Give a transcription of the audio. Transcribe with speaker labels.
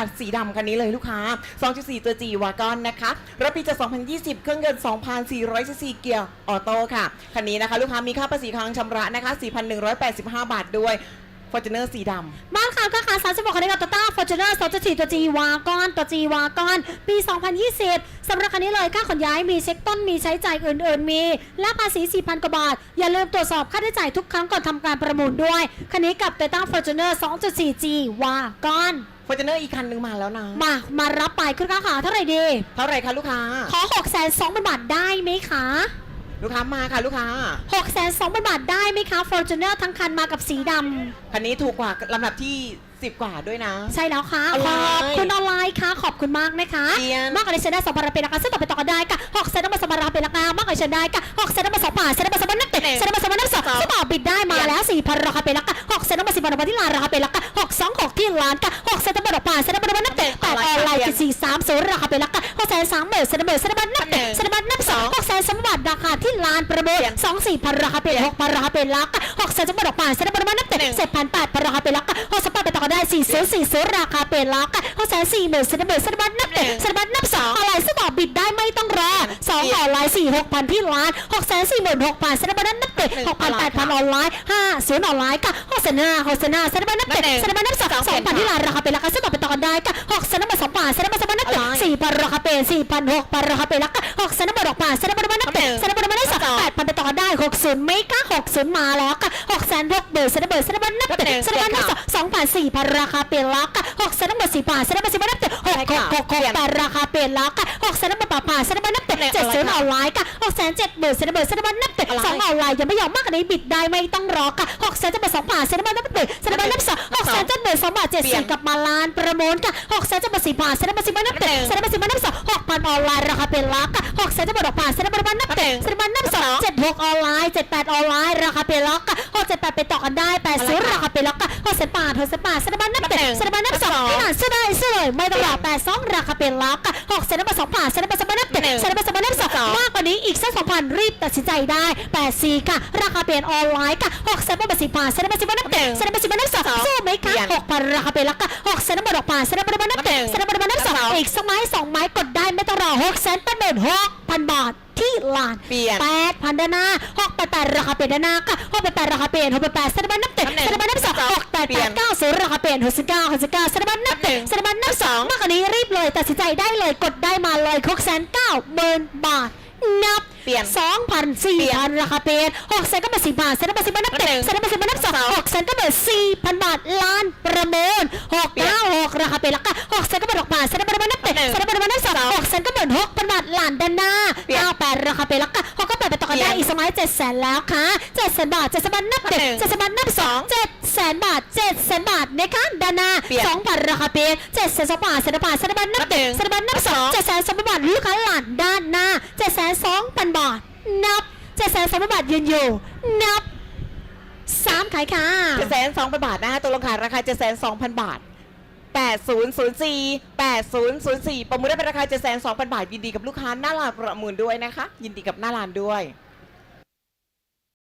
Speaker 1: คันสีดำคันนี้เลยลูกค้า 2.4 ตัว G วากอนนะคะรับปีจาก2020 เครื่องยนต์2,400ซีซีเกียร์ออโต้ค่ะ คันนี้นะคะ ลูกค้ามีค่าภาษีค้างชำระนะคะ 4,185 บาทด้วย Fortuner สีดำ
Speaker 2: บ้านขาวก็ขา36คันนี้กับ Toyota Fortuner 2.4 ตัว G วากอนตัว G วากอนปี 2020สำหรับคันนี้เลยค่าขนย้ายมีเช็คต้นมีใช้จ่ายอื่นๆมี และภาษี 4,000 กว่าบาท อย่าลืมตรวจสอบค่าใช้จ่ายทุกครั้งก่อนทำการประมูลด้วยคันนี้กับ Toyota Fortuner 2.4 G วากอน
Speaker 1: Fortuner อีกคันหนึงมาแล้วนะ
Speaker 2: มา มารับไปคุณค้าขาเท่าไหร่ดี
Speaker 1: เท่าไหร่คะลูกค้า
Speaker 2: ขอ6 2 0 0 0 0บาทได้ไหมคะ
Speaker 1: ลูกค้ามาค่ะลูกค้า
Speaker 2: 6 2 0 0 0 0บาทได้ไหมคะ Fortuner ทั้งคันมากับสีดำ
Speaker 1: คันนี้ถูกกว่าลำดับที่ 10 กว่าด้วยนะ
Speaker 2: ใช่แล้วค่ะ
Speaker 1: ออน
Speaker 2: ข
Speaker 1: ไลน์
Speaker 2: อบคุณออนไลน์ค่ะ ขอบคุณมากนะคะ
Speaker 1: เรียน
Speaker 2: มากกว่าดิฉันได้สองพันราเป็นราคาซึ่งต่อไปต่อกันได้ค่ะหกเซนต์มาสองพันราเป็นราคามากกว่าดิฉันได้ค่ะหกเซนต์มาสองบาทเซนต์มาสองพันนักเตะเซนต์มาสองพันนักสองซึ่งต่อบิดได้มาแล้วสี่พันราคาเป็นราคาหกเซนต์มาสิบพันราคาที่ลานราคาเป็นราคาหกส องหกที่ล้านค่ะหกเซนต์มาดอกบาทเซนต์มาดอกบาทนักเตะแปดออนไลน์สี่สามศูนย์ราคาเป็นราคาหกแสนสามหมื่นเซนต์มาเซนต์มานักเตะเซนต์มานักสองหกแสนสมบัติราคาที่ลานประมูลสองสี่พันราคาเป็นหกพันราคาเป็นราคาหกแสนสมบัติดอกบาทเซนต์มานักเตะเจ็ดพันแปดพันราคาเป็นราคาหกสิบแปดไปต่อกันได้สี่ศูนย์สี่ศูนย์ราคาเป็นราคาหกแสนสี่หมื่นเซนต์มาเซนต์มานักเตะเซนต์มานับสองออนไลน์ซึ่งต่อบิดได้ไม่ต้อง รอสองออนไลน์สี่หกพันที่ล้านหกแสนสี่หมื่นหกพันเซนต์มานักเตะหกพันแปดพันออนไลน์ห้าศูนย์ออนไลน์ค่ะหกแสนห้าหกแสนห้าเซนต์มานักเตะเซนต์มานับสองสองพันที่ล้านราคาเป็นราคาซึ่งต่อไปต่อกันได้ค่ะหกแสนมาสองพันเซนต์มาสองพันนักเตะสี่พันราคาเป็นสี่พันหกพันราคาเป็นราคาหกแสนมาดอกพันเซนต์มานักเตะเซนต์มานับสองแปดพันไปต่อกันได้หกศูนย์ไม่ก้าหกศูนย์มาแล้วค่ะหกแสนหกเบอร์เซนต์เบอร์เซน ต์มานักเตะเซนต์มานับสองสองพันสี่พันราคาเป็นราคาหกแสนมาสี่พันเซนต์มาสี่พันนักเตะหกหกหกหกแปดราคาเป็นราคาหกแสนมาแปดพันเซนต์มานัก เตะเจ็ดศูนย์ออนไลน์ค่ะหกแสนเจ็ดเบอร์เซนต์เบอร์เซนต์มานักเตะสองออนไลน์ยังไม่ยอมมากกว่านี้บิดได้ไม่ต้องรอค่ะหกแสนจะเบอร์สองพันเซนต์มานักเตะเซนต์มานับสองหกแสนจะเบอร์สองบาทเจ็ดสิบกับมาลานประมูลค่ะหกแสนจะเบอร์สี่พันเซนต์มาสี่พันนักเตะเซนต์มาสี่พันนับสองหกพันออนไลน์ราคาเป็นราคาหกแสนจะเบอร์ดอกพันเซนต์มานับเตะเซนต์มานับสองเจ็ดหกออนไลน์เจ็ดแปดออนไลน์ราคาเป็นราคาหกเจ็ดแปดไปต่อกันได้แปดศูนย์ราคาเป็นราคาหกแสนบาทหกแสนบาทเซนต์มานับเตะเซนต์มานับสองที่อ่านซื้อได้ซื้อเลยไม่ต้องรอแปดสองราคาเป็นราคาหกแสนมาสองพันเซนต์มาสองพันนับเตะ นี้อีกสักสองพันรีบตัดสินใจได้แปดสี่ค่ะ ราคาเปลี่ยนออนไลน์ค่ะหกแสนมาสิบพันเซนต์มาสิบพันนับเตะเซนต์มาสิบพันนับสองสู้ไหมคะหกพันราคาเป็นราคาหกแสนมาดอกพันเซนต์มาดอกพันนับเตะเซนต์มาดอกพันนับสองอีกสักไม้สองไม้กดได้ไม่ต้องรอหกแสนแปดหมื่นหกพันบาทที่ลาน
Speaker 1: เปลี่ยน
Speaker 2: แปดพันด้านหน้าหกแปดแปดราคาเปลี่ยนด้านหน้าค่ะหกแปดแปดราคาเปลี่ยนหกแปดแปดเซนต์มานับเตะเซนต์มานับสองหกแปดแปดเก้าศูนย์ราคาเปลี่ยนหกสิบเก้าหกสิบเก้าเซนต์มานับเตะเซนต์มานับสองมากกว่านี้รีบเลยตัดสินใจได้เลยกดได้มาเลยหกแสนเก้าหมื่นบาท นับ
Speaker 1: เปลี่ยน
Speaker 2: สองพันสี่พันราคาเป็นหกแสนก็เป็นสี่บาทเซนก็เป็นสี่บาทนับเตะเซนก็เป็นสี่บาทนับสองหกแสนก็เป็นสี่พันบาทล้านประมูลหกเก้าหกราคาเป็นราคาหกแสนก็เป็นหกบาทเซนก็เป็นนับเตะเซนก็เป็นนับสองหกแสนก็เป็นหกพันบาทล้านด้านหน้าเก้าแปดราคาเป็นราคาหกก็แปดไปต่อกันได้อีกสมัยเจ็ดแสนแล้วค่ะเจ็ดแสนบาทเจ็ดแสนบาทนับเตะเจ็ดแสนบาทนับสองเจ็ด แสนบาทเจ็ดแสนบาทนะคะด้านหน้า
Speaker 1: เปลี่ยน
Speaker 2: สองพันราคาเป็นเจ็ดแสนสองบาทเซนบาทเซนบาทนับเตะเซนบาทนับสองเจ็ดแสนสองบาทลูกค้าหลานด้านหน้าเจ็ดแสนสองพันบาทนับเจ็ดแสนสองพันบาทยืนอยู่นับสามขายค่ะ
Speaker 1: เจ็ดแสนสองพันบาทนะคะตัวลงขายราคาเจ็ดแสนสองพันบาทแปดศูนย์ศูนย์สี่แปดศูนย์ศูนย์สี่ประมูลได้เป็นราคาเจ็ดแสนสองพันบาท ยินดีกับลูกค้าหน้าร้านประมูลด้วยนะคะ ยินดีกับหน้าร้านด้วย